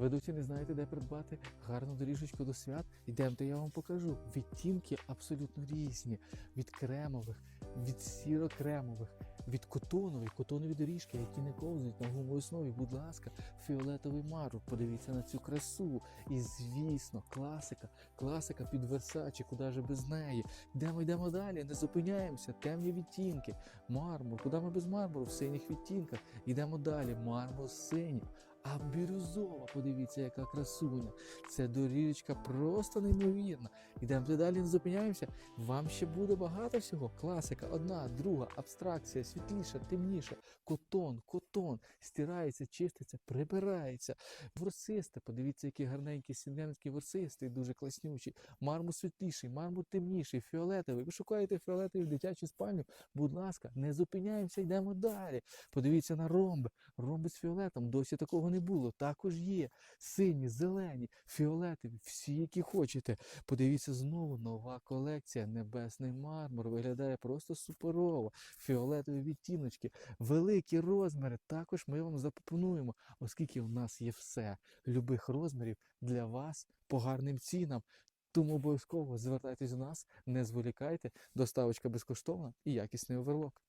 Ведуться не знаєте, де придбати гарну доріжечку до свят? Ідемте, я вам покажу. Відтінки абсолютно різні. Від кремових, від сіро-кремових, від котонових, котонові доріжки, які не ковзають на гумовій основі. Будь ласка, фіолетовий мармур. Подивіться на цю красу. І звісно, класика, класика під Версачі, куди ж без неї. Йдемо, йдемо далі, не зупиняємося. Темні відтінки, мармур. Куди ми без мармуру? В синіх відтінках. Йдемо далі. Мармур синій. А бірюзова, подивіться, яка красуня. Це доріжечка просто неймовірна. Йдемо далі, не зупиняємося. Вам ще буде багато всього. Класика, одна, друга, абстракція, світліша, темніша, котон, котон, стирається, чиститься, прибирається. Ворсисте, подивіться, який гарненький сінемський ворсистий, дуже класнючий. Мармур світліший, мармур темніший, фіолетовий. Ви шукаєте фіолетовий в дитячу спальню? Будь ласка, не зупиняємося, йдемо далі. Подивіться на ромби. Ромби з фіолетом. Досі такого не було. Також є. Сині, зелені, фіолетові, всі, які хочете. Подивіться знову нова колекція. Небесний мармур. Виглядає просто суперово. Фіолетові відтіночки, великі розміри. Також ми вам запропонуємо, оскільки в нас є все любих розмірів для вас по гарним цінам. Тому обов'язково звертайтесь до нас, не зволікайте, доставочка безкоштовна і якісний оверлок.